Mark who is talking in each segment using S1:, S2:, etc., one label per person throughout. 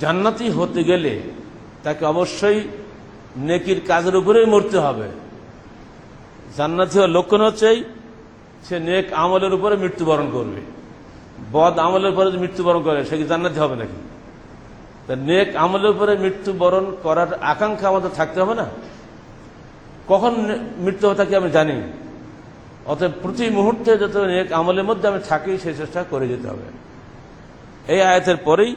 S1: জান্নাতি হতে গেলে তাকে অবশ্যই নেকির কাজের উপরেই মরতে হবে। জান্নাতি হওয়ার লক্ষণ হচ্ছে সে নেক আমলের উপরে মৃত্যুবরণ করবে। বদ আমলের উপরে যদি মৃত্যুবরণ করে, সে কি জান্নাতি হবে নাকি? তা নেক আমলের উপরে মৃত্যুবরণ করার আকাঙ্ক্ষা আমাদের থাকতে হবে না? কখন মৃত্যু হবে কি আমি জানি? অতএব প্রতি মুহূর্তে যত নেক আমলের মধ্যে আমি থাকি সেই চেষ্টা করে যেতে হবে। এই আয়াতের পরেই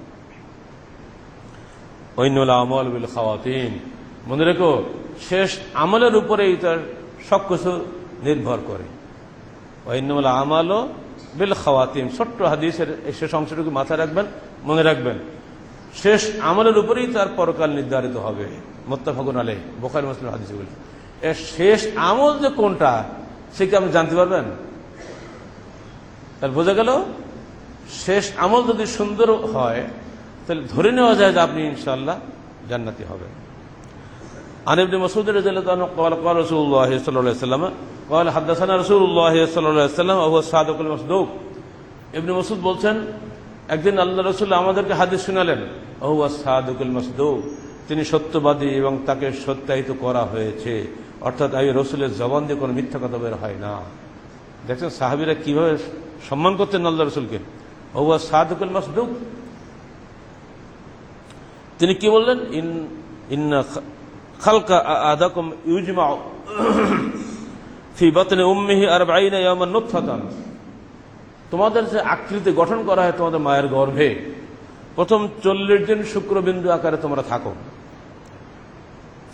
S1: আমল বিল খাওয়াতিন। মনে রেখো, শেষ আমলের উপরেই তার সব কিছু নির্ভর করে। ঐনুল আমালও বিল খাওয়াতিম ছোট্ট হাদিসের শেষ অংশটুকু মাথায় রাখবেন, মনে রাখবেন। শেষ আমলের উপরেই তার পরকাল নির্ধারিত হবে। মোত্তাফাগুন আলে বোখারি মুসলিম হাদিসগুলি। এর শেষ আমল যে কোনটা, সে কি আপনি জানতে পারবেন? তাহলে বোঝা গেল, শেষ আমল যদি সুন্দর হয় তাহলে ধরে নেওয়া যায় যে আপনি ইনশাল্লাহ জান্নাতি হবেন عن ابن مسعود رضي الله عنه قال قال رسول الله صلى الله عليه وسلم قال حدثنا رسول الله صلى الله عليه وسلم وهو الصادق المصدوق ابن مسعود বলছেন একদিন আল্লাহ রসুল আমাদেরকে হাদিস শুনালেন ওহুয়া সাদুকুল মসদুক তিনি সত্যবাদী এবং তাকে সত্যায়িত করা হয়েছে অর্থাৎ এই রসুলের জবান দিয়ে কোনো মিথ্যা কথা বের হয় না দেখছেন সাহাবিরা কিভাবে সম্মান করতেন আল্লাহ রসুলকে ওহুয়া সাদুকুল মসদুক তিনি কি বললেন? ইন, ইন্না খালকা আর তোমাদের যে আকৃতি গঠন করা হয় তোমাদের মায়ের গর্ভে, প্রথম চল্লিশ দিন শুক্রবিন্দু আকারে তোমরা থাকো।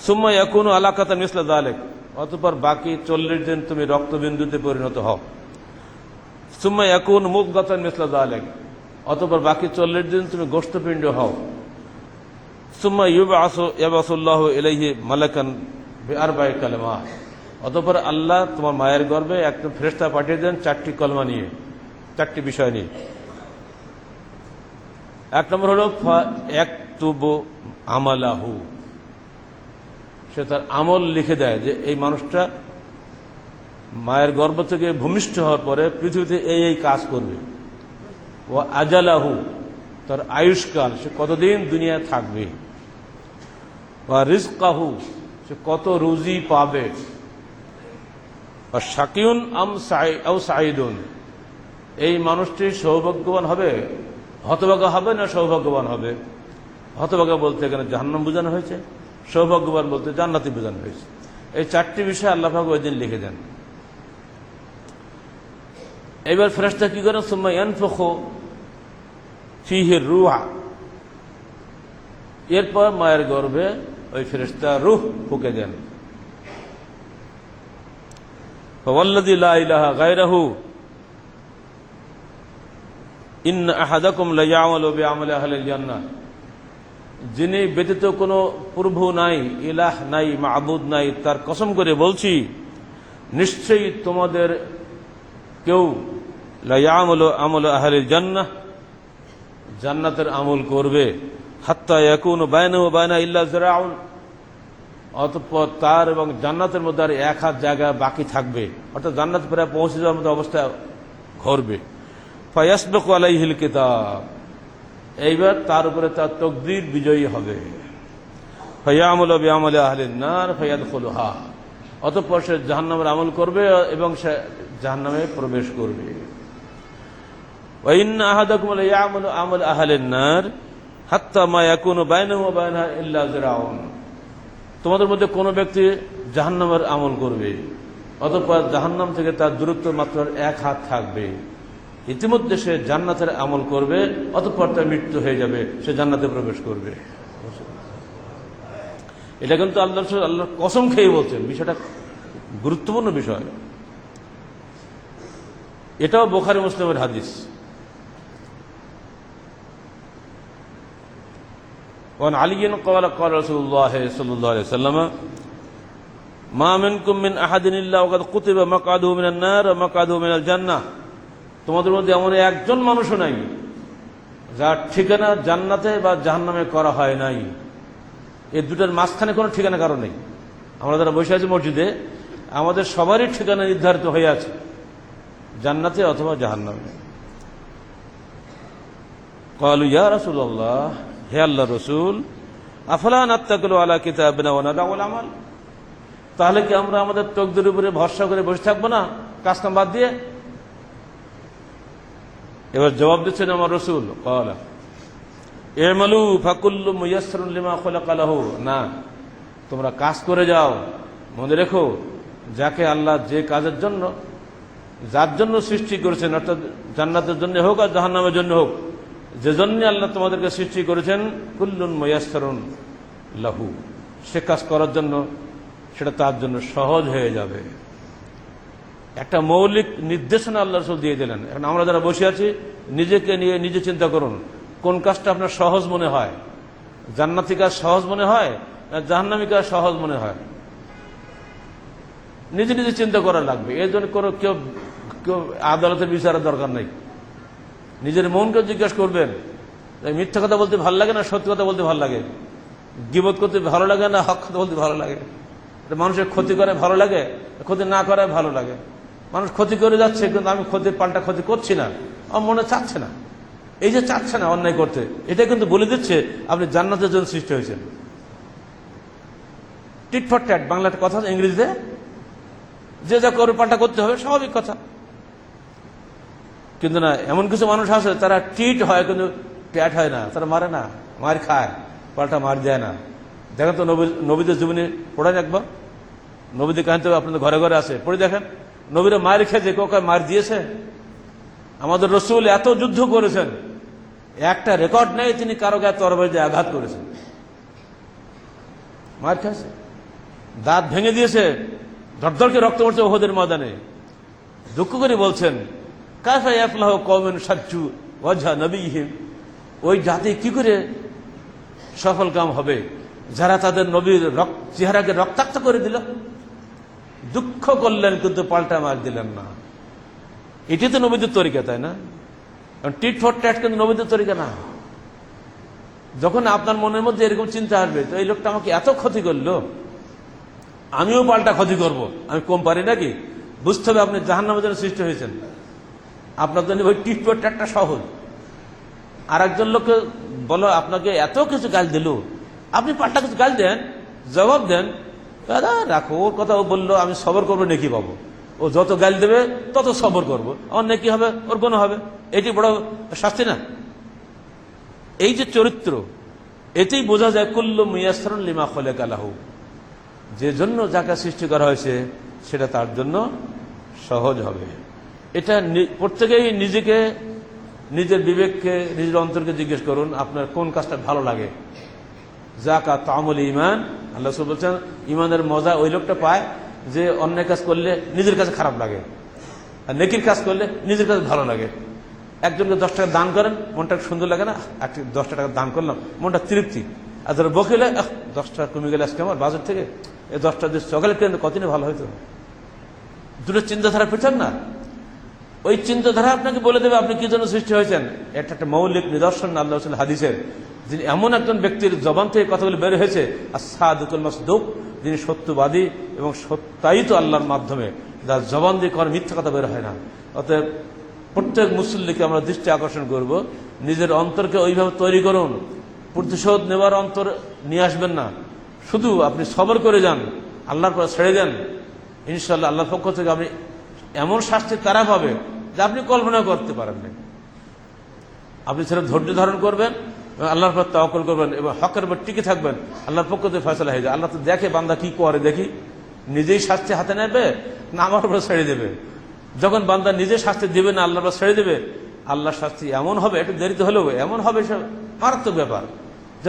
S1: সুম্মা এখন আলাকাতা মিসলা দালেক অতপর বাকি চল্লিশ দিন তুমি রক্তবিন্দুতে পরিণত হও। সুম্মা এখন মুখ গাতান মিসলা দালেক অতপর বাকি চল্লিশ দিন তুমি গোষ্ঠপিণ্ড হও। সুম্মা ইয়াবাসুল্লাহ এলাইহি মালাকান আরবাই কালেমা অতপর আল্লাহ তোমার মায়ের গর্ভে একটা ফেরেস্তা পাঠিয়ে দেন চারটি কলমা নিয়ে, চারটি বিষয় নিয়ে। এক নম্বর হলো এক তুব আমালাহু। সে তার আমল লিখে দেয় যে এই মানুষটা মায়ের গর্ভ থেকে ভূমিষ্ঠ হওয়ার পরে পৃথিবীতে এই এই কাজ করবে। ও আজালাহু, তার আয়ুষ্কাল, সে কতদিন দুনিয়ায় থাকবে? বা রিস্কাহু সে কত রুজি পাবে? শাকিউন আম সাইদুন এই মানুষটি সৌভাগ্যবান হবে? হতভাগ্য হবে না সৌভাগ্যবান হবে? হতভাগ্য বলতে এখানে জাহান্নাম বোঝানো হয়েছে, সৌভাগ্যবান বলতে জান্নাতি বোঝানো হয়েছে। এই চারটি বিষয় আল্লাহাক ওই দিন লিখে দেন। এবার ফেরেস্তা কি করেন? সুম্মা ইয়ানফখো ফিহের রুহা, এরপর মায়ের গর্ভে ওই ফেরেস্তা রুহ ফুকে দেন। যিনি ব্যতীত কোনো প্রভু নাই, ইলাহ নাই মাহবুদ নাই, তার কসম করে বলছি, নিশ্চয়ই তোমাদের কেউ লা ইয়ামালু আমল আহলিল জান্নাহ জান্নাতের আমল করবে। হাত্তা অতঃপর তার এবং জান্নাতের মধ্যে আর এক হাত জায়গা বাকি থাকবে। অর্থাৎ জান্নাত প্রায় পৌঁছে যাওয়ার মতো অবস্থা ঘরবে ফয়াসবেক আলাইহিল কিতাব। এইবার তার উপরে তার তকদির বিজয়ী হবে। ফয়ামুল বিয়ামলে আহলিনার ফয়াদ খোলহা অতঃপর সে জাহান্নামের আমল করবে এবং সে জাহান্নামে প্রবেশ করবে। ওয়াইন আহাদকুমল ইয়ামুল আমল আহলিনার কোনো তোমাদের মধ্যে কোন ব্যক্তি জাহান্নামের আমল করবে, অতঃপর জাহান্নাম থেকে তার দূরত্ব মাত্র এক হাত থাকবে। ইতিমধ্যে সে জান্নাতের আমল করবে, অতঃপর তার মৃত্যু হয়ে যাবে, সে জান্নাতে প্রবেশ করবে। এটা কিন্তু আল্লাহ আল্লাহ কসম খেয়ে বলছেন, বিষয়টা গুরুত্বপূর্ণ বিষয়। এটাও বোখারি মুসলিমের হাদিস। وعن علي قال قال رسول الله صلى الله عليه وسلم ما منكم من احد الا وقد كتب مقعده من النار ومقعده من الجنه তোমাদের মধ্যে এমন একজন মানুষও নাই যার ঠিকানা জান্নাতে বা জাহান্নামে করা হয় নাই এই দুটার মাঝখানে কোনো ঠিকানা কারণ নেই আমরা যারা বসে আছি মসজিদে আমাদের সবারই ঠিকানা নির্ধারিত হয়ে আছে জান্নাতে অথবা জাহান্নামে قالوا يا رسول الله হে আল্লাহ রসুল আফলা নাত্তাকুল আলা কিতাবিনা তাহলে কি আমরা আমাদের তকদের উপরে ভরসা করে বসে থাকব না? কাজ কাম বাদ দিয়ে? এবার জবাব দিচ্ছেন আমার রসুল এমালু ফাকুল্লু মুয়াসসরুন লিমা খলাকা লাহু। না, তোমরা কাজ করে যাও, মনে রেখো, যাকে আল্লাহ যে কাজের জন্য, যার জন্য সৃষ্টি করেছেন, অর্থাৎ জান্নাতের জন্য হোক আর জাহান্নামের জন্য হোক যে জন্য আল্লাহ তোমাদেরকে সৃষ্টি করেছেন, কুল্লুন ময়াস্তরুন লাহু। সে কাজ করার জন্য, সেটা তার জন্য সহজ হয়ে যাবে। একটা মৌলিক নির্দেশনা আল্লাহ রসুল দিয়ে দিলেন। এখন আমরা যারা বসে আছি, নিজেকে নিয়ে নিজে চিন্তা করুন, কোন কাজটা আপনার সহজ মনে হয়? জান্নাতি কাজ সহজ মনে হয়, না জাহান্নামি কাজ সহজ মনে হয়? নিজে নিজে চিন্তা করা লাগবে। এর জন্য কোনো কেউ কেউ আদালতের বিচারের দরকার নেই। নিজের মনকে জিজ্ঞেস করবেন মিথ্যা কথা বলতে ভালো লাগে না, সত্যি কথা বলতে ভালো লাগে? গিবোধ করতে ভালো লাগে না, হক কথা বলতে ভালো লাগে? মানুষের ক্ষতি করে ভালো লাগে, ক্ষতি না করে ভালো লাগে? মানুষ ক্ষতি করে যাচ্ছে, কিন্তু আমি ক্ষতির পাল্টা ক্ষতি করছি না, আমার মনে চাচ্ছে না। এই যে চাচ্ছে না অন্যায় করতে, এটা কিন্তু বলে দিচ্ছে আপনি জান্নাতের জন্য সৃষ্টি হয়েছেন। টিট ফর ট্যাট বাংলা একটা কথা ইংরেজিতে, যে যা করে পাল্টা করতে হবে, স্বাভাবিক কথা। কিন্তু না, এমন কিছু মানুষ আছে, তারা টিট হয় কিন্তু ট্যাট হয় না, তারা মারে না, মার খায়, পাল্টা মার দেয় না। দেখেন তো নবী, নবীদের জীবনে পড়েন একবার? নবীদের কাহিনী তো আপনাদের ঘরে ঘরে আছে, পড়ে দেখেন? নবীরা মার খেয়েছে কাউ মার দিয়েছে? আমাদের রসুল এত যুদ্ধ করেছেন, একটা রেকর্ড নেই তিনি কারও গায়ে তরবারি দিয়ে আঘাত করেছেন। মার খেয়েছে দাঁত ভেঙে দিয়েছে, ধরধরকে রক্ত পড়ছে ওহদের ময়দানে। দুঃখ করে বলছেন কাফা ইয়াফলাহ কমেন সাচ্চু ওয়াজা নবীহিম। ওই জাতি কি করে সফল কাম হবে? যারা তাদের নবীর রক- চেহারাকে রক্তাক্ত করে দিল। দুঃখ করলেন, কিন্তু পাল্টা মার দিলেন না। এটি তো নবীদের তরিকা, তাই না? কারণ টিট ফর ট্যাট কিন্তু নবীদের তরিকা না। যখন আপনার মনের মধ্যে এরকম চিন্তা আসবে, তো এই লোকটা আমাকে এত ক্ষতি করল, আমিও পাল্টা ক্ষতি করব। আমি কম পারি নাকি? বুঝতে হবে আপনি জাহান নামের জন্য সৃষ্টি হয়েছেন। আপনার জন্য ওই টিট একটা সহজ। আর একজন লোককে বলো, আপনাকে এত কিছু গাল দিল। আপনি পাল্টা কিছু গাল দেন, জবাব দেন। দাদা, রাখো, ওর কথা ও বলল, আমি সবর করব, নেকি পাবো। ও যত গাল দেবে, তত সবর করব। আমার নেকি হবে, ওর কোনো হবে। এটি বড় শাস্তি না? এই যে চরিত্র, এতেই বোঝা যায়, কুল্লু মিয়াসরুল লিমা খলে কালাহু যে জন্য যাকে সৃষ্টি করা হয়েছে, সেটা তার জন্য সহজ হবে। এটা প্রত্যেকেই নিজেকে নিজের বিবেককে নিজের অন্তরকে জিজ্ঞেস করুন আপনার কোন কাজটা ভালো লাগে? জাকা তামল ইমান আল্লাহ রসুল বলছেন ইমানের মজা ওই লোকটা পায় যে অন্যায় কাজ করলে নিজের কাছে খারাপ লাগে আর নেকির কাজ করলে নিজের কাছে ভালো লাগে। একজনকে দশ টাকা দান করেন মনটা সুন্দর লাগে না? একটি দশটা টাকা দান করলাম মনটা তৃপ্তি। আর ধরো বকিলে আহ, দশ টাকা কমে গেলে আজকে আমার বাজার থেকে এই দশটা দিয়ে সকালে কেন কতদিনে ভালো হইতো? দুটো চিন্তাধারা পৃথক না? ওই চিন্তাধারা আপনাকে বলে দেবে আপনি কি জন্য সৃষ্টি হয়েছেন? এটা একটা মৌলিক নিদর্শন আল্লাহ রসুল হাদিসের। যিনি এমন একজন ব্যক্তির জবান থেকে কথাগুলি বের হয়েছে আর সাদুকুল মাসদুক, যিনি সত্যবাদী এবং সত্যায়িত আল্লাহর মাধ্যমে। যার জবান দিয়ে কোনো মিথ্যা কথা বের হয় না। অতএব প্রত্যেক মুসল্লিকে আমরা দৃষ্টি আকর্ষণ করব, নিজের অন্তরকে ওইভাবে তৈরি করুন। প্রতিশোধ নেবার অন্তর নিয়ে আসবেন না। শুধু আপনি সবর করে যান, আল্লাহর পর ছেড়ে দেন। ইনশাল্লাহ আল্লাহর পক্ষ থেকে আপনি এমন শাস্তি তারা পাবে যে আপনি কল্পনা করতে পারেন না আপনি সেটা ধৈর্য ধারণ করবেন এবং আল্লাহর পর তাওকল করবেন এবং হকের উপর টিকে থাকবেন। আল্লাহর পক্ষ থেকে ফয়সলা হয়ে যায়। আল্লাহ তো দেখে বান্দা কি করে, দেখি? নিজেই শাস্তি হাতে নেবে না আমার উপর ছেড়ে দেবে? যখন বান্দা নিজে শাস্তি দেবে না, আল্লাহর ছেড়ে দেবে, আল্লাহর শাস্তি এমন হবে, একটু দেরিতে হলেও এমন হবে, সে মারাত্মক ব্যাপার।